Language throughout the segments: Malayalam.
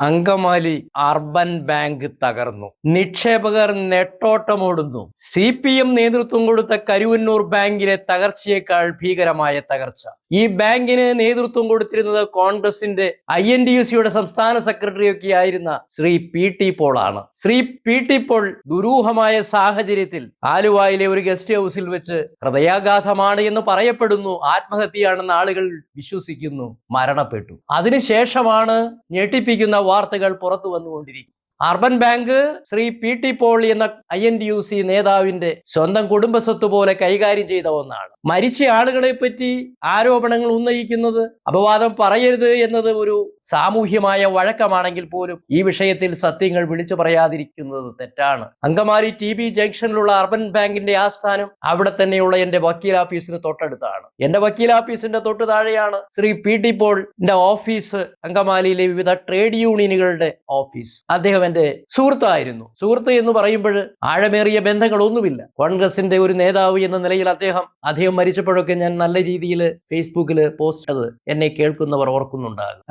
അങ്കമാലി അർബൻ ബാങ്ക് തകർന്നു. നിക്ഷേപകർ നെട്ടോട്ടമോടുന്നു. സി പി എം നേതൃത്വം കൊടുത്ത കരുവന്നൂർ ബാങ്കിലെ തകർച്ചയേക്കാൾ ഭീകരമായ തകർച്ച. ഈ ബാങ്കിന് നേതൃത്വം കൊടുത്തിരുന്നത് കോൺഗ്രസിന്റെ ഐ എൻ ഡി യു സിയുടെ സംസ്ഥാന സെക്രട്ടറിയൊക്കെ ആയിരുന്ന ശ്രീ പി ടി പോൾ ആണ് ശ്രീ പി ടി പോൾ ദുരൂഹമായ സാഹചര്യത്തിൽ ആലുവായിലെ ഒരു ഗസ്റ്റ് ഹൗസിൽ വെച്ച് ഹൃദയാഘാതമാണ് എന്ന് പറയപ്പെടുന്നു. ആത്മഹത്യയാണെന്ന് ആളുകൾ വിശ്വസിക്കുന്നു. മരണപ്പെട്ടു. അതിനുശേഷമാണ് ഞെട്ടിപ്പിക്കുന്ന വാർത്തകൾ പുറത്തു വന്നുകൊണ്ടിരിക്കും. Urban bank Shri P T Paul എന്ന I N T U C നേതാവിന്റെ സ്വന്തം കുടുംബ സ്വത്ത് പോലെ കൈകാര്യം ചെയ്ത ഒന്നാണ്. മരിച്ച ആളുകളെ പറ്റി ആരോപണങ്ങൾ ഉന്നയിക്കുന്നത് അപവാദം പറയരുത് എന്നത് ഒരു സാമൂഹ്യമായ വഴക്കമാണെങ്കിൽ പോലും ഈ വിഷയത്തിൽ സത്യങ്ങൾ വിളിച്ചു പറയാതിരിക്കുന്നത് തെറ്റാണ്. അങ്കമാലി ടി ബി ജംഗ്ഷനിലുള്ള അർബൻ ബാങ്കിന്റെ ആസ്ഥാനം അവിടെ തന്നെയുള്ള എന്റെ വക്കീൽ ഓഫീസിന് തൊട്ടടുത്താണ്. എന്റെ വക്കീൽ ഓഫീസിന്റെ തൊട്ടു താഴെയാണ് ശ്രീ പി ടി പോളിന്റെ ഓഫീസ് അങ്കമാലിയിലെ വിവിധ ട്രേഡ് യൂണിയനുകളുടെ ഓഫീസ്. അദ്ദേഹം എന്റെ സുഹൃത്തായിരുന്നു. സുഹൃത്ത് എന്ന് പറയുമ്പോൾ ആഴമേറിയ ബന്ധങ്ങളൊന്നുമില്ല. കോൺഗ്രസിന്റെ ഒരു നേതാവ് എന്ന നിലയിൽ അദ്ദേഹം അദ്ദേഹം മരിച്ചപ്പോഴൊക്കെ ഞാൻ നല്ല രീതിയിൽ ഫേസ്ബുക്കിൽ പോസ്റ്റ് ചെയ്തത് എന്നെ കേൾക്കുന്നവർ ഓർക്കുന്നുണ്ടാകും.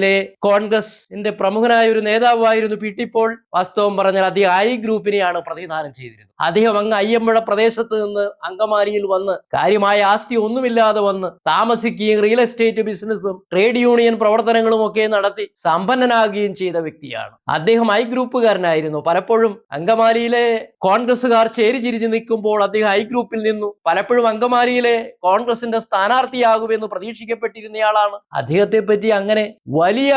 അങ്കമാലിയിലെ കോൺഗ്രസിന്റെ പ്രമുഖനായ ഒരു നേതാവായിരുന്നു പി ടി പോൾ. വാസ്തവം പറഞ്ഞാൽ അദ്ദേഹം ഐ ഗ്രൂപ്പിനെയാണ് പ്രതിനിധാനം ചെയ്തിരുന്നത്. അദ്ദേഹം അങ്ങ് അയ്യമ്പുഴ പ്രദേശത്ത് നിന്ന് അങ്കമാലിയിൽ വന്ന് കാര്യമായ ആസ്തി ഒന്നുമില്ലാതെ വന്ന് താമസിക്കുകയും റിയൽ എസ്റ്റേറ്റ് ബിസിനസ്സും ട്രേഡ് യൂണിയൻ പ്രവർത്തനങ്ങളും ഒക്കെ നടത്തി സമ്പന്നനാകുകയും ചെയ്ത വ്യക്തിയാണ്. അദ്ദേഹം ഐ ഗ്രൂപ്പുകാരനായിരുന്നു. പലപ്പോഴും അങ്കമാലിയിലെ കോൺഗ്രസ്സുകാർ ചേരിചിരിഞ്ഞ് നിൽക്കുമ്പോൾ അദ്ദേഹം ഐ ഗ്രൂപ്പിൽ നിന്നു. പലപ്പോഴും അങ്കമാലിയിലെ കോൺഗ്രസിന്റെ സ്ഥാനാർത്ഥിയാകുമെന്ന് പ്രതീക്ഷിക്കപ്പെട്ടിരുന്നയാളാണ്. അദ്ദേഹത്തെ പറ്റി അങ്ങനെ വലിയ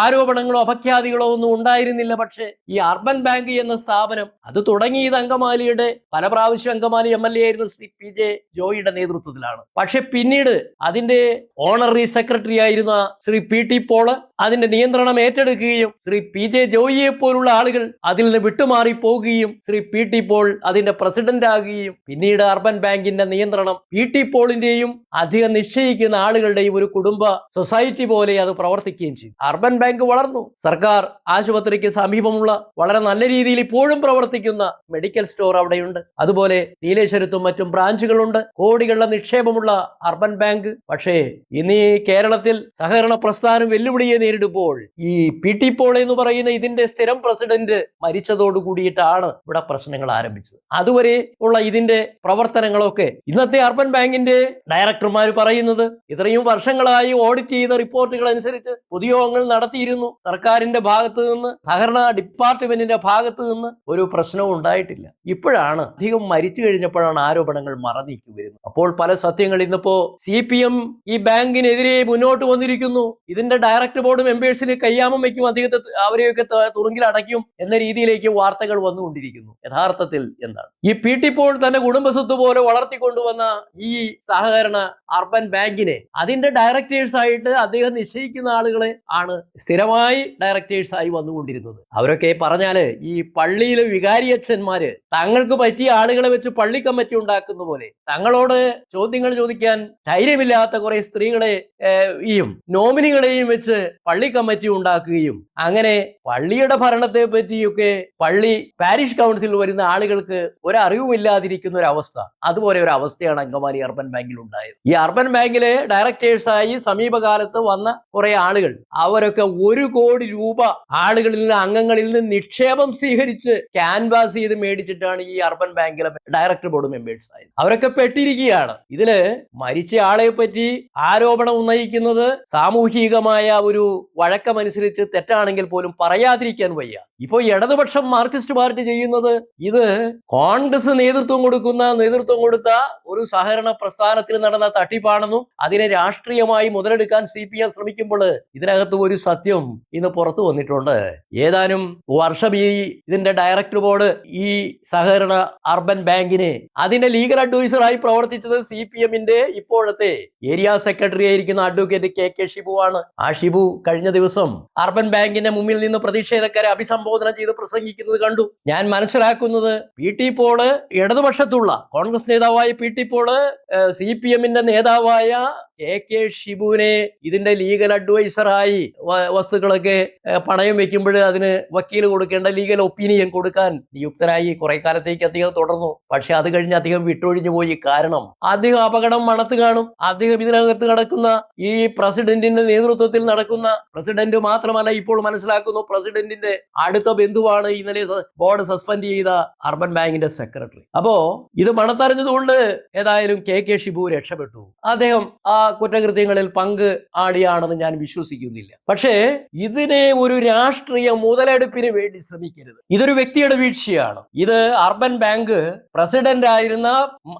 ആരോപണങ്ങളോ അപഖ്യാതികളോ ഒന്നും ഉണ്ടായിരുന്നില്ല. പക്ഷേ ഈ അർബൻ ബാങ്ക് എന്ന സ്ഥാപനം അത് തുടങ്ങിയത് അങ്കമാലിയുടെ പല പ്രാവശ്യം അങ്കമാലി എം എൽ എ ആയിരുന്ന ശ്രീ പി ജെ ജോയിയുടെ നേതൃത്വത്തിലാണ്. പക്ഷെ പിന്നീട് അതിന്റെ ഓണററി സെക്രട്ടറി ആയിരുന്ന ശ്രീ പി ടി പോൾ അതിന്റെ നിയന്ത്രണം ഏറ്റെടുക്കുകയും ശ്രീ പി ജെ ജോയിയെ പോലുള്ള ആളുകൾ അതിൽ നിന്ന് വിട്ടുമാറി പോകുകയും ശ്രീ പി ടി പോൾ അതിന്റെ പ്രസിഡന്റ് ആകുകയും പിന്നീട് അർബൻ ബാങ്കിന്റെ നിയന്ത്രണം പി ടി പോളിന്റെയും അധികം നിശ്ചയിക്കുന്ന ആളുകളുടെയും ഒരു കുടുംബ സൊസൈറ്റി പോലെ അത് പ്രവർത്തിക്കുകയും ചെയ്തു. അർബൻ ബാങ്ക് വളർന്നു. സർക്കാർ ആശുപത്രിക്ക് സമീപമുള്ള വളരെ നല്ല രീതിയിൽ ഇപ്പോഴും പ്രവർത്തിക്കുന്ന മെഡിക്കൽ സ്റ്റോർ അവിടെയുണ്ട്. അതുപോലെ നീലേശ്വരത്തും മറ്റും ബ്രാഞ്ചുകളുണ്ട്. കോടികളുടെ നിക്ഷേപമുള്ള അർബൻ ബാങ്ക്. പക്ഷേ ഇനി കേരളത്തിൽ സഹകരണ പ്രസ്ഥാനം വെല്ലുവിളിയെ നേരിടുമ്പോൾ ഈ പി ടി പോൾ എന്ന് പറയുന്ന ഇതിന്റെ സ്ഥിരം പ്രസിഡന്റ് മരിച്ചതോടു കൂടിയിട്ടാണ് ഇവിടെ പ്രശ്നങ്ങൾ ആരംഭിച്ചത്. അതുവരെ ഉള്ള ഇതിന്റെ പ്രവർത്തനങ്ങളൊക്കെ ഇന്നത്തെ അർബൻ ബാങ്കിന്റെ ഡയറക്ടർമാർ പറയുന്നത് ഇത്രയും വർഷങ്ങളായി ഓഡിറ്റ് ചെയ്ത റിപ്പോർട്ടുകൾ അനുസരിച്ച് പൊതുയോഗങ്ങൾ നടത്തിയിരുന്നു. സർക്കാരിന്റെ ഭാഗത്ത് നിന്ന് സഹകരണ ഡിപ്പാർട്ട്മെന്റിന്റെ ഭാഗത്ത് നിന്ന് ഒരു പ്രശ്നവും ഉണ്ടായിട്ടില്ല. ഇപ്പോഴാണ് അധികം മരിച്ചു കഴിഞ്ഞപ്പോഴാണ് ആരോപണങ്ങൾ മറന്നീക്കി വരുന്നത്. അപ്പോൾ പല സത്യങ്ങൾ ഇന്നിപ്പോ സി പി എം ഈ ബാങ്കിനെതിരെ മുന്നോട്ട് വന്നിരിക്കുന്നു. ഇതിന്റെ ഡയറക്ടർ ബോർഡ് മെമ്പേഴ്സിന് കയ്യാമം വയ്ക്കും. അധികത്തെ അവരെയൊക്കെ തുറങ്കിലടയ്ക്കും എന്ന രീതിയിലേക്ക് വാർത്തകൾ വന്നുകൊണ്ടിരിക്കുന്നു. യഥാർത്ഥത്തിൽ എന്താണ്? ഈ പി ടി പോൾ തന്റെ കുടുംബസ്വത്ത് പോലെ വളർത്തിക്കൊണ്ടുവന്ന ഈ സഹകരണ അർബൻ ബാങ്കിനെ അതിന്റെ ഡയറക്ടേഴ്സ് ആയിട്ട് അദ്ദേഹം നിശ്ചയിക്കുന്ന ആളുകളെ ആണ് സ്ഥിരമായി ഡയറക്ടേഴ്സ് ആയി വന്നുകൊണ്ടിരുന്നത്. അവരൊക്കെ പറഞ്ഞാൽ ഈ പള്ളിയിലെ വികാരിയച്ഛന്മാര് തങ്ങൾക്ക് പറ്റിയ ആളുകളെ വെച്ച് പള്ളി കമ്മിറ്റി ഉണ്ടാക്കുന്ന പോലെ തങ്ങളോട് ചോദ്യങ്ങൾ ചോദിക്കാൻ ധൈര്യമില്ലാത്ത കുറെ സ്ത്രീകളെ യും നോമിനികളെയും വെച്ച് പള്ളി കമ്മിറ്റി ഉണ്ടാക്കുകയും അങ്ങനെ പള്ളിയുടെ ഭരണത്തെ പറ്റിയൊക്കെ പള്ളി പാരിഷ് കൗൺസിൽ വരുന്ന ആളുകൾക്ക് ഒരറിവുമില്ലാതിരിക്കുന്ന ഒരു അവസ്ഥ. അതുപോലെ ഒരു അവസ്ഥയാണ് അങ്കമാലി അർബൻ ബാങ്കിൽ ഉണ്ടായത് ഈ അർബൻ ബാങ്കിലെ ഡയറക്ടേഴ്സായി സമീപകാലത്ത് വന്ന കുറെ ആളുകൾ അവരൊക്കെ ഒരു കോടി രൂപ ആളുകളിൽ നിന്ന് അംഗങ്ങളിൽ നിന്ന് നിക്ഷേപം സ്വീകരിച്ച് ക്യാൻവാസ് ചെയ്ത് മേടിച്ചിട്ടാണ് ഈ അർബൻ ബാങ്കിലെ ഡയറക്ടർ ബോർഡ് മെമ്പേഴ്സ് ആയത്. അവരൊക്കെ പെട്ടിരിക്കുകയാണ്. ഇതിൽ മരിച്ച ആളെ പറ്റി ആരോപണം ഉന്നയിക്കുന്നത് സാമൂഹികമായ ഒരു വഴക്കമനുസരിച്ച് തെറ്റാണെങ്കിൽ പോലും പറയാതിരിക്കാൻ വയ്യ. ഇപ്പോ ഇടതുപക്ഷം മാർക്സിസ്റ്റ് പാർട്ടി ചെയ്യുന്നത് ഇത് കോൺഗ്രസ് നേതൃത്വം കൊടുക്കുന്ന നേതൃത്വം കൊടുത്ത ഒരു സഹകരണ പ്രസ്ഥാനത്തിൽ നടന്ന തട്ടിപ്പാണെന്നും അതിനെ രാഷ്ട്രീയമായി മുതലെടുക്കാൻ സി പി എം ശ്രമിക്കുമ്പോൾ ഇതിനകത്ത് ഒരു സത്യം ഇന്ന് പുറത്തു വന്നിട്ടുണ്ട്. ഏതാനും വർഷം ഈ ഇതിന്റെ ഡയറക്ടർ ബോർഡ് ഈ സഹകരണ അർബൻ ബാങ്കിന് അതിന്റെ ലീഗൽ അഡ്വൈസറായി പ്രവർത്തിച്ചത് സി പി എമ്മിന്റെ ഇപ്പോഴത്തെ ഏരിയ സെക്രട്ടറി ആയിരിക്കുന്ന അഡ്വക്കേറ്റ് കെ കെ ഷിബു ആണ്. ആ ഷിബു കഴിഞ്ഞ ദിവസം അർബൻ ബാങ്കിന്റെ മുമ്പിൽ നിന്ന് പ്രതിഷേധക്കാരെ അഭിസംബോധന ചെയ്ത് പ്രസംഗിക്കുന്നത് കണ്ടു. ഞാൻ മനസ്സിലാക്കുന്നത് പി ടി പോൾ ഇടതുപക്ഷത്തുള്ള കോൺഗ്രസ് നേതാവായ P T Paul C P എമ്മിന്റെ നേതാവായ കെ കെ ഷിബുവിനെ ഇതിന്റെ ലീഗൽ അഡ്വൈസർ വ- വസ്തുക്കളൊക്കെ പണയം വെക്കുമ്പോൾ അതിന് വക്കീൽ കൊടുക്കേണ്ട ലീഗൽ ഒപ്പീനിയൻ കൊടുക്കാൻ നിയുക്തനായി കുറെ കാലത്തേക്ക് അദ്ദേഹം തുടർന്നു. പക്ഷെ അത് കഴിഞ്ഞ് അദ്ദേഹം വിട്ടൊഴിഞ്ഞു പോയി. കാരണം അദ്ദേഹം അപകടം മണത്ത് കാണും. അദ്ദേഹം ഇതിനകത്ത് നടക്കുന്ന ഈ പ്രസിഡന്റിന്റെ നേതൃത്വത്തിൽ നടക്കുന്ന പ്രസിഡന്റ് മാത്രമല്ല ഇപ്പോൾ മനസ്സിലാക്കുന്നു. പ്രസിഡന്റിന്റെ അടുത്ത ബന്ധുവാണ് ഇന്നലെ ബോർഡ് സസ്പെൻഡ് ചെയ്ത അർബൻ ബാങ്കിന്റെ സെക്രട്ടറി. അപ്പോ ഇത് മണത്തറിഞ്ഞതുകൊണ്ട് ഏതായാലും കെ കെ ഷിബു രക്ഷപ്പെട്ടു. അദ്ദേഹം ആ കുറ്റകൃത്യങ്ങളിൽ പങ്ക് ആടിയാണെന്ന് ഞാൻ വിശ്വസിക്കുന്നില്ല പക്ഷേ ഇതിനെ ഒരു രാഷ്ട്രീയ മുതലെടുപ്പിന് വേണ്ടി ശ്രമിക്കരുത്. ഇതൊരു വ്യക്തിയുടെ വീഴ്ചയാണ്. ഇത് അർബൻ ബാങ്ക് പ്രസിഡന്റ് ആയിരുന്ന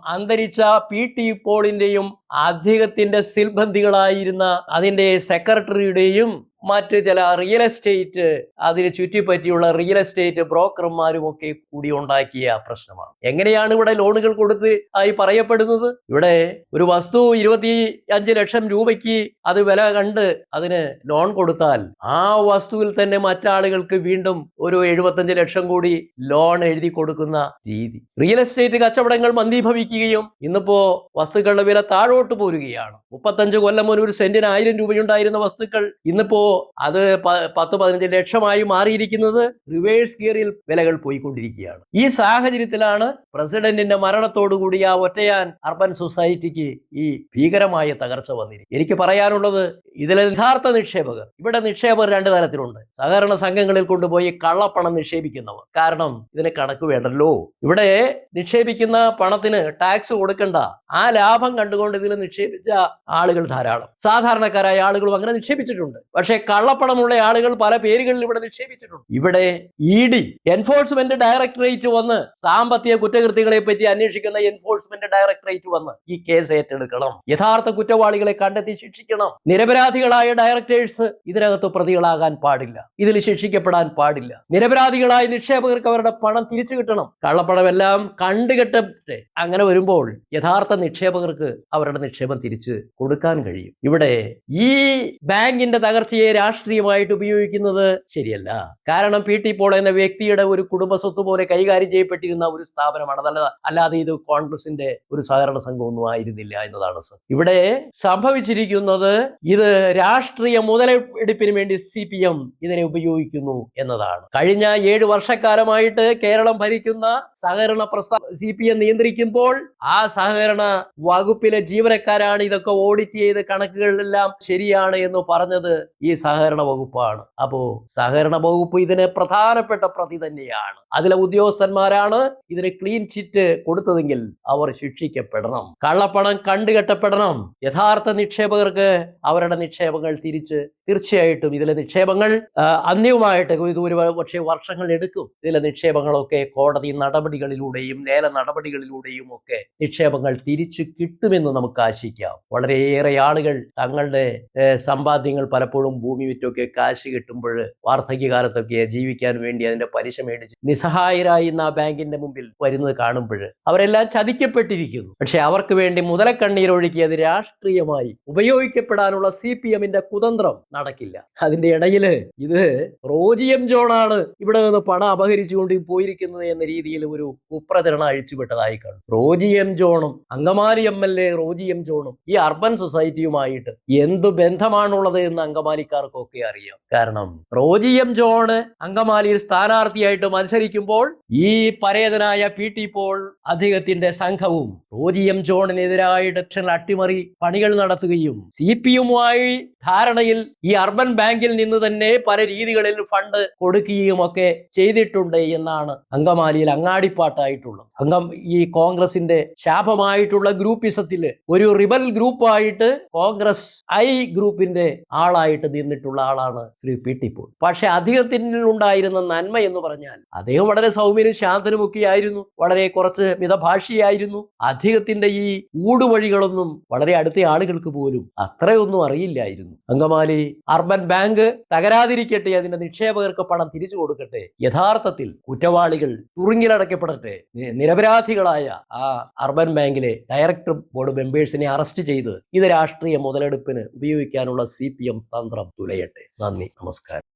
അന്തരിച്ച പി ടി പോളിന്റെയും അദ്ദേഹത്തിന്റെ സിൽബന്ധികളായിരുന്ന അതിന്റെ സെക്രട്ടറിയുടെയും മറ്റ് ചില റിയൽ എസ്റ്റേറ്റ് അതിനെ ചുറ്റിപ്പറ്റിയുള്ള റിയൽ എസ്റ്റേറ്റ് ബ്രോക്കർമാരും ഒക്കെ കൂടി ഉണ്ടാക്കിയ പ്രശ്നമാണ്. എങ്ങനെയാണ് ഇവിടെ ലോണുകൾ കൊടുത്ത് ആയി പറയപ്പെടുന്നത്? ഇവിടെ ഒരു വസ്തു ഇരുപത്തി അഞ്ച് ലക്ഷം രൂപയ്ക്ക് അത് വില കണ്ട് അതിന് ലോൺ കൊടുത്താൽ ആ വസ്തുവിൽ തന്നെ മറ്റാളുകൾക്ക് വീണ്ടും ഒരു എഴുപത്തഞ്ച് ലക്ഷം കൂടി ലോൺ എഴുതി കൊടുക്കുന്ന രീതി. റിയൽ എസ്റ്റേറ്റ് കച്ചവടങ്ങൾ മന്ദീഭവിക്കുകയും ഇന്നിപ്പോ വസ്തുക്കളുടെ വില താഴോട്ട് പോരുകയാണ്. മുപ്പത്തഞ്ച് കൊല്ലം മുൻ ഒരു സെന്റിന് ആയിരം രൂപയുണ്ടായിരുന്ന വസ്തുക്കൾ ഇന്നിപ്പോ അത് പത്ത് പതിനഞ്ച് ലക്ഷമായി മാറിയിരിക്കുന്നത് റിവേഴ്സ് ഗിയറിൽ വിലകൾ പോയിക്കൊണ്ടിരിക്കുകയാണ്. ഈ സാഹചര്യത്തിലാണ് പ്രസിഡന്റിന്റെ മരണത്തോടുകൂടി ആ ഒറ്റയാൻ അർബൻ സൊസൈറ്റിക്ക് ഈ ഭീകരമായ തകർച്ച വന്നിരിക്കും എനിക്ക് പറയാനുള്ളത് ഇതിലെ യഥാർത്ഥ നിക്ഷേപകർ. ഇവിടെ നിക്ഷേപകർ രണ്ട് തരത്തിലുണ്ട്. സഹകരണ സംഘങ്ങളിൽ കൊണ്ടുപോയി കള്ളപ്പണം നിക്ഷേപിക്കുന്നവർ. കാരണം ഇതിന് കണക്ക് വേണ്ടല്ലോ. ഇവിടെ നിക്ഷേപിക്കുന്ന പണത്തിന് ടാക്സ് കൊടുക്കണ്ട. ആ ലാഭം കണ്ടുകൊണ്ട് ഇതിൽ നിക്ഷേപിച്ച ആളുകൾ ധാരാളം. സാധാരണക്കാരായ ആളുകളും അങ്ങനെ നിക്ഷേപിച്ചിട്ടുണ്ട്. പക്ഷേ കള്ളപ്പണമുള്ള ആളുകൾ പല പേരുകളിൽ ഇവിടെ നിക്ഷേപിച്ചിട്ടുണ്ട്. ഇവിടെ ഇ ഡി എൻഫോഴ്സ്മെന്റ് ഡയറക്ടറേറ്റ് വന്ന് സാമ്പത്തിക കുറ്റകൃത്യങ്ങളെ പറ്റി അന്വേഷിക്കുന്ന എൻഫോഴ്സ്മെന്റ് ഡയറക്ടറേറ്റ് വന്ന് ഈ കേസ് ഏറ്റെടുക്കണം. യഥാർത്ഥ കുറ്റവാളികളെ കണ്ടെത്തി ശിക്ഷിക്കണം. നിരപരാധികളായ ഡയറക്ടേഴ്സ് ഇതിനകത്ത് പ്രതികളാകാൻ പാടില്ല. ഇതിൽ ശിക്ഷിക്കപ്പെടാൻ പാടില്ല. നിരപരാധികളായ നിക്ഷേപകർക്ക് അവരുടെ പണം തിരിച്ചു കിട്ടണം. കള്ളപ്പണമെല്ലാം കണ്ടുകെട്ടിട്ട് അങ്ങനെ വരുമ്പോൾ യഥാർത്ഥ നിക്ഷേപകർക്ക് അവരുടെ നിക്ഷേപം തിരിച്ച് കൊടുക്കാൻ കഴിയും. ഇവിടെ ഈ ബാങ്കിന്റെ തകർച്ചയെ രാഷ്ട്രീയമായിട്ട് ഉപയോഗിക്കുന്നത് ശരിയല്ല. കാരണം പി ടി പോൾ എന്ന വ്യക്തിയുടെ ഒരു കുടുംബ സ്വത്ത് പോലെ കൈകാര്യം ചെയ്യപ്പെട്ടിരുന്ന ഒരു സ്ഥാപനമാണ്. അതല്ല അല്ലാതെ ഇത് കോൺഗ്രസിന്റെ ഒരു സഹകരണ സംഘമൊന്നും ആയിരുന്നില്ല എന്നതാണ് ഇവിടെ സംഭവിച്ചിരിക്കുന്നത് ഇത് രാഷ്ട്രീയ മുതലെടുപ്പിന് വേണ്ടി സി പി എം ഇതിനെ ഉപയോഗിക്കുന്നു എന്നതാണ്. കഴിഞ്ഞ ഏഴ് വർഷക്കാലമായിട്ട് കേരളം ഭരിക്കുന്ന സഹകരണ പ്രസ്ഥാന സി പി എം നിയന്ത്രിക്കുമ്പോൾ ആ സഹകരണ വകുപ്പിലെ ജീവനക്കാരാണ് ഇതൊക്കെ ഓഡിറ്റ് ചെയ്ത് കണക്കുകളെല്ലാം ശരിയാണ് എന്ന് പറഞ്ഞത് ഈ സഹകരണ വകുപ്പാണ്. അപ്പോ സഹകരണ വകുപ്പ് ഇതിന് പ്രധാനപ്പെട്ട പ്രതി തന്നെയാണ്. അതിലെ ഉദ്യോഗസ്ഥന്മാരാണ് ഇതിന് ക്ലീൻ ചിറ്റ് കൊടുത്തതെങ്കിൽ അവർ ശിക്ഷിക്കപ്പെടണം. കള്ളപ്പണം കണ്ടുകെട്ടപ്പെടണം. യഥാർത്ഥ നിക്ഷേപകർക്ക് അവരുടെ നിക്ഷേപങ്ങൾ തിരിച്ച് തീർച്ചയായിട്ടും ഇതിലെ നിക്ഷേപങ്ങൾ അന്യവുമായിട്ട് ഇത് ഒരു പക്ഷേ വർഷങ്ങൾ എടുക്കും. ഇതിലെ നിക്ഷേപങ്ങളൊക്കെ കോടതി നടപടികളിലൂടെയും ലേല നടപടികളിലൂടെയും ഒക്കെ നിക്ഷേപങ്ങൾ തിരിച്ചു കിട്ടുമെന്ന് നമുക്ക് ആശിക്കാം. വളരെയേറെ ആളുകൾ തങ്ങളുടെ സമ്പാദ്യങ്ങൾ പലപ്പോഴും ഭൂമി വിറ്റൊക്കെ കാശ് കിട്ടുമ്പോൾ വാർദ്ധക്യകാലത്തൊക്കെ ജീവിക്കാൻ വേണ്ടി അതിന്റെ പലിശ മേടിച്ച് നിസ്സഹായരായി ആ ബാങ്കിന്റെ മുമ്പിൽ വരുന്നത് കാണുമ്പോൾ അവരെല്ലാം ചതിക്കപ്പെട്ടിരിക്കുന്നു. പക്ഷെ അവർക്ക് വേണ്ടി മുതലക്കണ്ണീരൊഴുക്കി അത് രാഷ്ട്രീയമായി ഉപയോഗിക്കപ്പെടാനുള്ള സി പി എമ്മിന്റെ കുതന്ത്രം നടക്കില്ല. അതിന്റെ ഇടയിൽ ഇത് റോജിയം ജോണാണ് ഇവിടെ നിന്ന് പണം അപഹരിച്ചുകൊണ്ട് പോയിരിക്കുന്നത് എന്ന രീതിയിൽ ഒരു കുപ്രചരണ അഴിച്ചുവിട്ടതായി കാണും. Roji M ജോണും Angamaly M L A Roji M ജോണും ഈ അർബൻ സൊസൈറ്റിയുമായിട്ട് എന്ത് ബന്ധമാണുള്ളത് എന്ന് അങ്കമാലിക്കാർക്കൊക്കെ അറിയാം. കാരണം റോജി എം ജോണ് അങ്കമാലിയിൽ സ്ഥാനാർത്ഥിയായിട്ട് മത്സരിക്കുമ്പോൾ ഈ പരേതനായ പി ടി പോൾ അദ്ദേഹത്തിന്റെ സംഘവും റോജി എം ജോണിനെതിരായിട്ട് അട്ടിമറി പണികൾ നടത്തുകയും സി പി യുമായി ധാരണയിൽ ഈ അർബൻ ബാങ്കിൽ നിന്ന് തന്നെ പല രീതികളിൽ ഫണ്ട് കൊടുക്കുകയും ഒക്കെ ചെയ്തിട്ടുണ്ട് എന്നാണ് അങ്കമാലിയിൽ അങ്ങാടിപ്പാട്ടായിട്ടുള്ളത്. അംഗം ഈ കോൺഗ്രസിന്റെ ശാപമായിട്ടുള്ള ഗ്രൂപ്പിസത്തിൽ ഒരു റിബൽ ഗ്രൂപ്പായിട്ട് കോൺഗ്രസ് ഐ ഗ്രൂപ്പിന്റെ ആളായിട്ട് നിന്നിട്ടുള്ള ആളാണ് ശ്രീ പി ടി പോൾ. പക്ഷെ അദ്ദേഹത്തിൽ ഉണ്ടായിരുന്ന നന്മ എന്ന് പറഞ്ഞാൽ അദ്ദേഹം വളരെ സൗമ്യനും ശാന്തനുമൊക്കെ ആയിരുന്നു വളരെ കുറച്ച് മിതഭാഷിയായിരുന്നു. അദ്ദേഹത്തിന്റെ ഈ ഊടുവഴികളൊന്നും വളരെ അടുത്ത ആളുകൾക്ക് പോലും അത്രയൊന്നും അറിയില്ലായിരുന്നു. അങ്കമാലി അർബൻ ബാങ്ക് തകരാതിരിക്കട്ടെ അതിന്റെ നിക്ഷേപകർക്ക് പണം തിരിച്ചു കൊടുക്കട്ടെ യഥാർത്ഥത്തിൽ കുറ്റവാളികൾ തുറുങ്ങിലടക്കപ്പെടട്ടെ നിരപരാധികളായ ആ അർബൻ ബാങ്കിലെ ഡയറക്ടർ ബോർഡ് മെമ്പേഴ്സിനെ അറസ്റ്റ് ചെയ്ത് ഇത് രാഷ്ട്രീയ മുതലെടുപ്പിന് ഉപയോഗിക്കാനുള്ള സി തന്ത്രം തുലയട്ടെ. നന്ദി നമസ്കാരം.